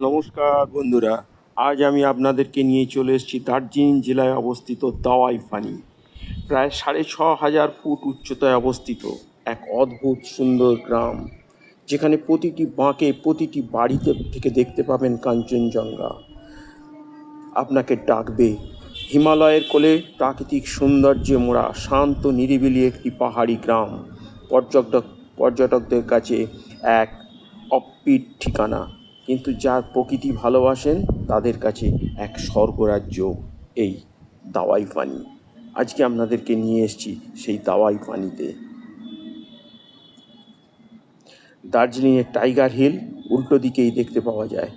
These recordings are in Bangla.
নমস্কার বন্ধুরা, আজ আমি আপনাদেরকে নিয়ে চলে এসেছি দার্জিলিং জেলায় অবস্থিত দাওয়াই ফানি। প্রায় সাড়ে ছ হাজার ফুট উচ্চতায় অবস্থিত এক অদ্ভুত সুন্দর গ্রাম, যেখানে প্রতিটি বাঁকে, প্রতিটি বাড়িতে থেকে দেখতে পাবেন কাঞ্চনজঙ্ঘা। আপনাকে ডাকবে হিমালয়ের কোলে প্রাকৃতিক সৌন্দর্যে মোড়া শান্ত, নিরিবিলি একটি পাহাড়ি গ্রাম। পর্যটক, পর্যটকদের কাছে এক অপ্পিট ঠিকানা। কিন্তু যার প্রকৃতি ভালোবাসেন, তাদের কাছে এক স্বর্গরাজ্য এই দাওয়াই পানি আজকে আপনাদেরকে নিয়ে এসেছি সেই দাওয়াই পানিতে দার্জিলিংয়ের টাইগার হিল, উল্টো দিকেই দেখতে পাওয়া যায়।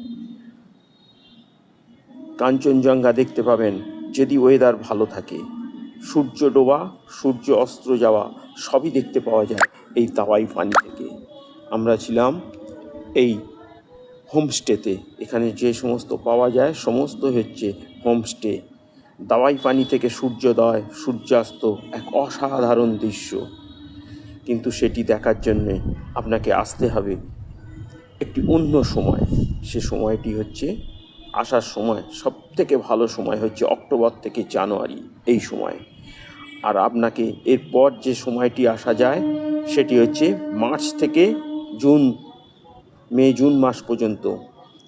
কাঞ্চনজঙ্ঘা দেখতে পাবেন, যদি ওয়েদার ভালো থাকে। সূর্য ডোবা, সূর্য অস্ত্র যাওয়া, সবই দেখতে পাওয়া যায় এই দাওয়াই পানি থেকে। আমরা ছিলাম এই হোমস্টেতে। এখানে যে সমস্ত পাওয়া যায়, সমস্ত হচ্ছে হোমস্টে। দাওয়াই পানি থেকে সূর্যোদয়, সূর্যাস্ত এক অসাধারণ দৃশ্য। কিন্তু সেটি দেখার জন্যে আপনাকে আসতে হবে একটি অন্য সময়। সে সময়টি হচ্ছে, আসার সময় সব থেকে ভালো সময় হচ্ছে অক্টোবর থেকে জানুয়ারি এই সময়। আর আপনাকে এরপর যে সময়টি আসা যায়, সেটি হচ্ছে মার্চ থেকে জুন মে, জুন মাস পর্যন্ত।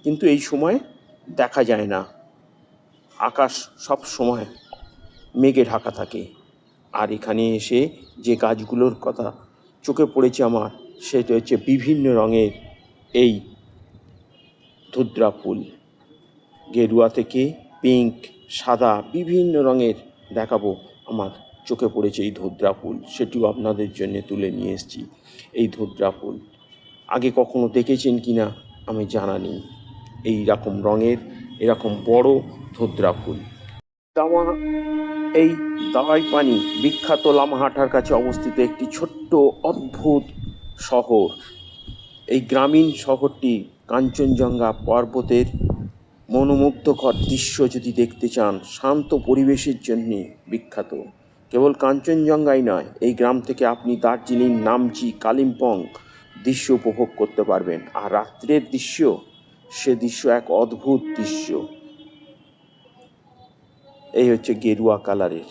কিন্তু এই সময় দেখা যায় না। আকাশ সব সময় মেঘে ঢাকা থাকে। আর এখানে এসে যে গাছগুলোর কথা চোখে পড়েছে আমার, সেটা হচ্ছে বিভিন্ন রঙের এই ধুদ্রা ফুল। গেরুয়া থেকে পিঙ্ক, সাদা, বিভিন্ন রঙের দেখাবো আমার চোখে পড়েছে এই ধুদ্রা ফুল। সেটিও আপনাদের জন্য তুলে নিয়ে এসেছি। এই ধুদ্রা ফুল। আগে কখনো দেখেছেন কি না আমি জানা নেই। এই রকম রঙের এরকম বড় ধোদ্রা ফুল। দামা এই দাওয়াই পানি, বিখ্যাত লামাহাটার কাছে অবস্থিত একটি ছোট্ট অদ্ভুত শহর। এই গ্রামীণ শহরটি কাঞ্চনজঙ্ঘা পর্বতের মনোমুগ্ধকর দৃশ্য যদি দেখতে চান, শান্ত পরিবেশের জন্যে বিখ্যাত। কেবল কাঞ্চনজঙ্ঘাই নয়, এই গ্রাম থেকে আপনি দার্জিলিং, নামচি, কালিম্পং দৃশ্য উপভোগ করতে পারবেন। আর রাত্রের দৃশ্য, সে দৃশ্য এক অদ্ভুত দৃশ্য। এই হচ্ছে গেরুয়া কালারের।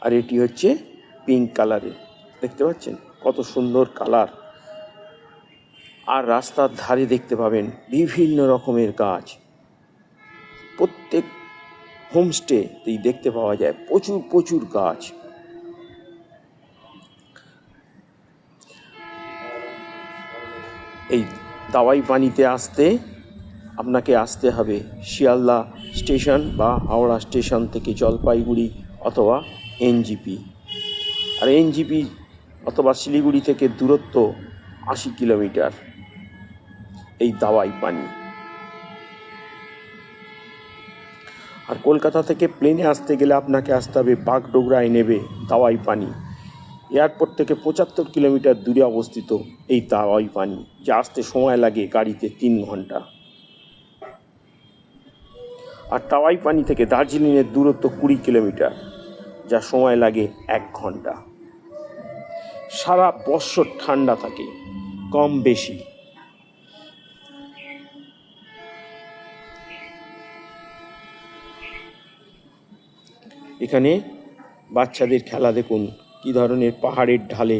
আর এটি হচ্ছে পিঙ্ক কালারের। দেখতে পাচ্ছেন? কত সুন্দর কালার। আর রাস্তার ধারে দেখতে পাবেন বিভিন্ন রকমের গাছ। প্রত্যেক হোমস্টেতেই দেখতে পাওয়া যায় প্রচুর প্রচুর গাছ। এই দাওয়াই পানিতে আসতে আপনাকে আসতে হবে শিয়ালদা স্টেশন বা হাওড়া স্টেশন থেকে জলপাইগুড়ি অথবা এনজিপি। আর এনজিপি অথবা শিলিগুড়ি থেকে দূরত্ব আশি কিলোমিটার এই দাওয়াই পানি। আর কলকাতা থেকে প্লেনে আসতে গেলে আপনাকে আসতে হবে বাগডোগরায় নেবে দাওয়াই পানি। এয়ারপোর্ট থেকে পঁচাত্তর কিলোমিটার দূরে অবস্থিত এই তাওয়াই পানি, যা আসতে সময় লাগে গাড়িতে তিন ঘণ্টা। আর টাওয়াই পানি থেকে দার্জিলিংয়ের দূরত্ব কুড়ি কিলোমিটার, যা সময় লাগে এক ঘণ্টা। সারা বৎসর ঠান্ডা থাকে, কম বেশি। এখানে বাচ্চাদের খেলা দেখুন কি ধরনের পাহাড়ের ঢালে?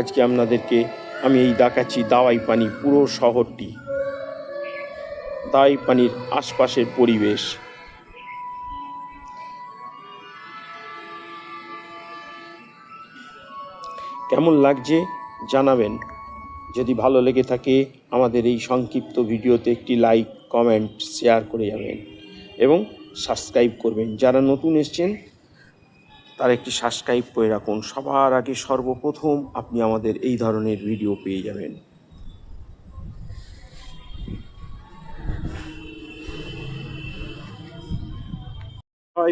আজকে আপনাদেরকে আমি এই দেখাচ্ছি দাওয়াই পানি পুরো শহরটি, দাওয়াই পানির আশপাশের পরিবেশ। কেমন লাগছে জানাবেন। যদি ভালো লেগে থাকে, আমাদের এই সংক্ষিপ্ত ভিডিওতে একটি লাইক, কমেন্ট, শেয়ার করে যাবেন এবং সাবস্ক্রাইব করবেন। যারা নতুন এসছেন, তার একটি সাবস্ক্রাইব করে রাখুন। সবার আগে সর্বপ্রথম আপনি আমাদের এই ধরনের ভিডিও পেয়ে যাবেন।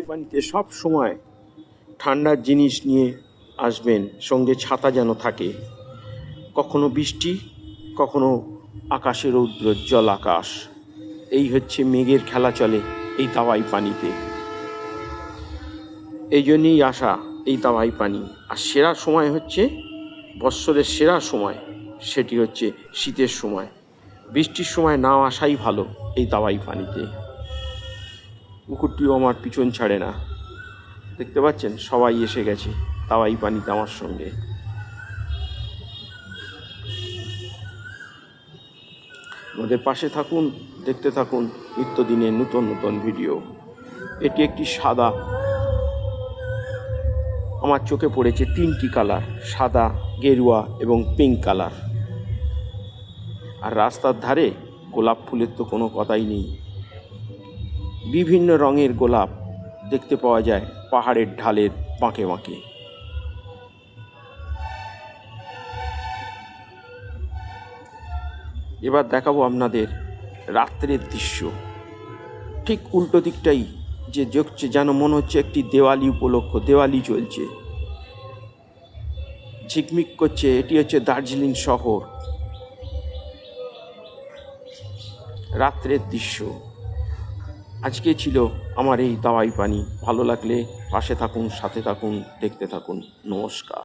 পানিতে সব সময় ঠান্ডার জিনিস নিয়ে আসবেন, সঙ্গে ছাতা যেন থাকে। কখনো বৃষ্টি, কখনো আকাশের উজ্জ্বল আকাশ। এই হচ্ছে মেঘের খেলা চলে এই দাওয়াই পানিতে। এই জন্যেই আসা এই দাওয়াই পানি। আর সেরা সময় হচ্ছে বৎসরের সেরা সময়, সেটি হচ্ছে শীতের সময়। বৃষ্টির সময় না আসাই ভালো এই দাওয়াই পানিতে। কুকুরটিও আমার পিছন ছাড়ে না। দেখতে পাচ্ছেন? সবাই এসে গেছে তাওয়াই পানিতে আমার সঙ্গে। আমাদের পাশে থাকুন, দেখতে থাকুন নিত্যদিনের নতুন নতুন ভিডিও এটি একটি সাদা, আমার চোখে পড়েছে তিনটি কালার সাদা, গেরুয়া এবং পিঙ্ক কালার আর রাস্তার ধারে গোলাপ ফুলের তো কোনো কথাই নেই। বিভিন্ন রঙের গোলাপ দেখতে পাওয়া যায় পাহাড়ের ঢালের বাঁকে বাঁকে এবার দেখাবো আপনাদের রাত্রের দৃশ্য। ঠিক উল্টো দিকটাই যে দেখছে যেন মনে হচ্ছে একটি দেওয়ালি উপলক্ষ, দেওয়ালি চলছে। ঝিকমিক করছে, এটি হচ্ছে দার্জিলিং শহর। রাত্রের দৃশ্য। আজকে ছিল আমার এই দাওয়াই পানি। ভালো লাগলে পাশে থাকুন, সাথে থাকুন, দেখতে থাকুন। নমস্কার।